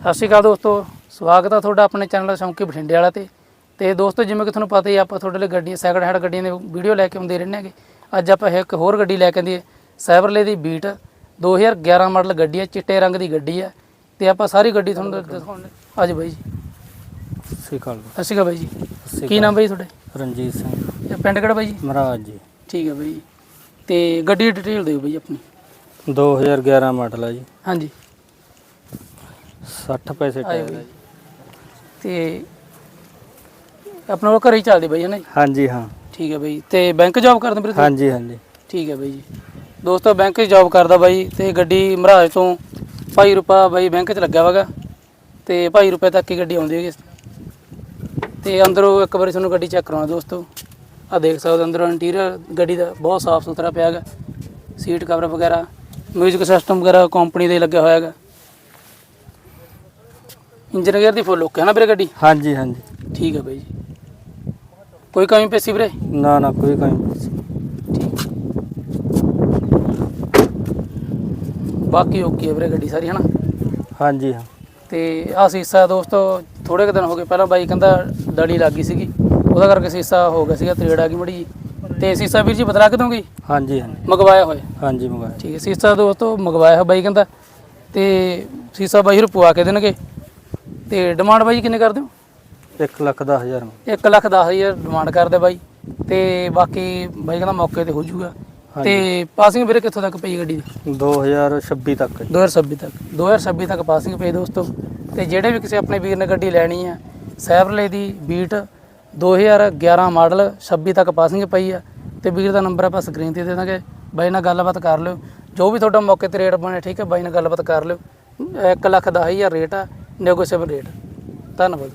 ਸਤਿ ਸ਼੍ਰੀ ਅਕਾਲ ਦੋਸਤੋ ਸਵਾਗਤ ਹੈ ਤੁਹਾਡਾ ਆਪਣੇ ਚੈਨਲ ਸ਼ੌਂਕੀ ਬਠਿੰਡੇ ਵਾਲਾ ਤੇ। ਤੇ ਦੋਸਤੋ ਜਿਵੇਂ ਕਿ ਤੁਹਾਨੂੰ ਪਤਾ ਹੀ ਆ, ਆਪਾਂ ਤੁਹਾਡੇ ਲਈ ਗੱਡੀਆਂ ਸੈਕਿੰਡ ਹੈਂਡ ਗੱਡੀਆਂ ਦੇ ਵੀਡੀਓ ਲੈ ਕੇ ਆਉਂਦੇ ਰਹਿੰਦੇ ਹੈਗੇ। ਅੱਜ ਆਪਾਂ ਇੱਕ ਹੋਰ ਗੱਡੀ ਲੈ ਕੇ ਆਂਦੀ ਹੈ ਸਾਈਬਰਲੇ ਦੀ ਬੀਟ 2011 ਮਾਡਲ ਗੱਡੀ ਹੈ ਚਿੱਟੇ ਰੰਗ ਦੀ ਗੱਡੀ ਹੈ ਤੇ ਆਪਾਂ ਸਾਰੀ ਗੱਡੀ ਤੁਹਾਨੂੰ ਦਿਖਾਉਣ ਅੱਜ ਬਾਈ ਜੀ। ਸਿਕਲ ਸਤਿ ਸ਼੍ਰੀ ਅਕਾਲ ਬਾਈ ਜੀ। ਕੀ ਨਾਮ ਬਾਈ ਤੁਹਾਡੇ? ਰਣਜੀਤ ਸਿੰਘ। ਤੇ ਪਿੰਡ ਕਿਹੜਾ ਬਾਈ ਜੀ? ਮਹਾਰਾਜ ਜੀ। ਠੀਕ ਹੈ ਬਾਈ ਜੀ। ਤੇ ਗੱਡੀ ਦੀ ਡਿਟੇਲ ਦਿਓ ਬਾਈ ਆਪਣੀ। 2011 ਮਾਡਲ ਹੈ ਜੀ। ਹਾਂਜੀ। 60 ਪੈਸੇ ਟਾਇਰ ਬਾਈ ਹੈ ਜੀ। ਤੇ ਆਪਣਾ ਉਹ ਘਰੇ ਹੀ ਚੱਲਦੀ ਬਾਈ ਹੈ ਨਾ ਜੀ? ਹਾਂਜੀ ਹਾਂ। ਠੀਕ ਹੈ ਬਾਈ। ਤੇ ਬੈਂਕ ਜੌਬ ਕਰਦੇ ਵੀਰੇ ਤੁਸੀਂ? ਹਾਂਜੀ ਹਾਂਜੀ। ਠੀਕ ਹੈ ਬਾਈ ਜੀ। ਦੋਸਤੋ ਬੈਂਕ 'ਚ ਜੌਬ ਕਰਦਾ ਬਾਈ ਤੇ ਗੱਡੀ ਮਹਾਰਾਜ ਤੋਂ ਭਾਈ ਰੁਪਾ ਬਾਈ ਬੈਂਕ 'ਚ ਲੱਗਿਆ ਵਗਾ ਤੇ ਭਾਈ ਰੁਪਏ ਤੱਕ ਹੀ ਗੱਡੀ ਆਉਂਦੀ ਹੈਗੀ ਤੇ ਅੰਦਰੋਂ ਇੱਕ ਵਾਰੀ ਤੁਹਾਨੂੰ ਗੱਡੀ ਚੈੱਕ ਕਰਾਉਣਾ ਦੋਸਤੋ। ਆ ਦੇਖ ਸਕਦੇ ਹੋ ਅੰਦਰੋਂ ਇੰਟੀਰੀਅਰ ਗੱਡੀ ਦਾ ਬਹੁਤ ਸਾਫ਼ ਸੁਥਰਾ ਪਿਆ ਹੈਗਾ। ਸੀਟ ਕਵਰ ਵਗੈਰਾ ਮਿਊਜ਼ਿਕ ਸਿਸਟਮ ਵਗੈਰਾ ਕੰਪਨੀ ਦੇ ਲੱਗਿਆ ਹੋਇਆ ਹੈਗਾ। ਇੰਜਨ ਗੇਅਰ ਦੀ ਫੁੱਲ ਓਕੇ ਹੈ ਨਾ ਵੀਰੇ ਗੱਡੀ? ਹਾਂਜੀ ਹਾਂਜੀ। ਠੀਕ ਹੈ ਬਾਈ ਜੀ। ਕੋਈ ਕਮੀ ਪੇਸੀ ਵੀਰੇ? ਨਾ ਨਾ ਕੋਈ ਕਮੀ। ਬਾਕੀ ਓਕੇ ਹੈ ਵੀਰੇ ਗੱਡੀ ਸਾਰੀ ਹੈ ਨਾ? ਹਾਂਜੀ ਹਾਂ। ਤੇ ਆ ਸੀਸਾ ਦੋਸਤੋ ਥੋੜੇ ਕੁ ਦਿਨ ਹੋ ਗਏ ਪਹਿਲਾਂ ਬਾਈ ਕਹਿੰਦਾ ਦੜੀ ਲੱਗ ਗਈ ਸੀਗੀ। ਉਹਦਾ ਕਰਕੇ ਸੀਸਾ ਹੋ ਗਿਆ ਸੀਗਾ ਤਰੇੜ ਆ ਗਈ ਮੜੀ ਤੇ ਸੀਸਾ ਵੀਰ ਜੀ ਬਦਲਾ ਕੇ ਦੋਗੇ ਹਾਂਜੀ ਹਾਂਜੀ। ਮੰਗਵਾਇਆ ਹੋਇਆ। ਹਾਂਜੀ ਮੰਗਾਇਆ ਠੀਕ ਹੈ ਸੀਸਾ ਦੋਸਤੋ ਮੰਗਵਾਇਆ ਹੋਇਆ ਬਾਈ ਕਹਿੰਦਾ। ਤੇ ਸੀਸਾ ਬਾਈ ਨੂੰ ਪਵਾ ਕੇ ਦੇਣਗੇ। ਤੇ ਡਿਮਾਂਡ ਬਾਈ ਕਿੰਨੇ ਕਰਦੇ ਹੋ? 1 ਲੱਖ 10 ਹਜ਼ਾਰ। 1 ਲੱਖ 10 ਹਜ਼ਾਰ ਡਿਮਾਂਡ ਕਰਦੇ ਬਾਈ। ਤੇ ਬਾਕੀ ਬਾਈ ਕਹਿੰਦਾ ਮੌਕੇ ਤੇ ਹੋ ਜਾਊਗਾ ਤੇ ਪਾਸਿੰਗ ਵੀਰੇ ਕਿੱਥੋਂ ਤੱਕ ਪਈ ਗੱਡੀ ਦੀ? 2026 ਤੱਕ। ਜੀ। 2026 ਤੱਕ। 2026 ਤੱਕ ਪਾਸਿੰਗ ਪਈ ਦੋਸਤੋ। ਤੇ ਜਿਹੜੇ ਵੀ ਕਿਸੇ ਆਪਣੇ ਵੀਰ ਨੇ ਗੱਡੀ ਲੈਣੀ ਆ ਸੈਵਰਲੇ ਦੀ ਬੀਟ 2011 ਮਾਡਲ 26 ਤੱਕ ਪਾਸਿੰਗ ਪਈ ਆ। ਤੇ ਵੀਰ ਦਾ ਨੰਬਰ ਆਪਾਂ ਸਕਰੀਨ ਤੇ ਦੇ ਦਾਂਗੇ। ਬਾਈ ਨਾਲ ਗੱਲਬਾਤ ਕਰ ਲਿਓ। ਜੋ ਵੀ ਤੁਹਾਡਾ ਮੌਕੇ ਤੇ ਰੇਟ ਬਣੇ ਠੀਕ ਹੈ ਬਾਈ ਨਾਲ ਗੱਲਬਾਤ ਕਰ ਲਿਓ। 1 ਲੱਖ 10 ਹਜ਼ਾਰ ਰੇਟ ਆ। Negotiable rate. ਧੰਨਵਾਦ।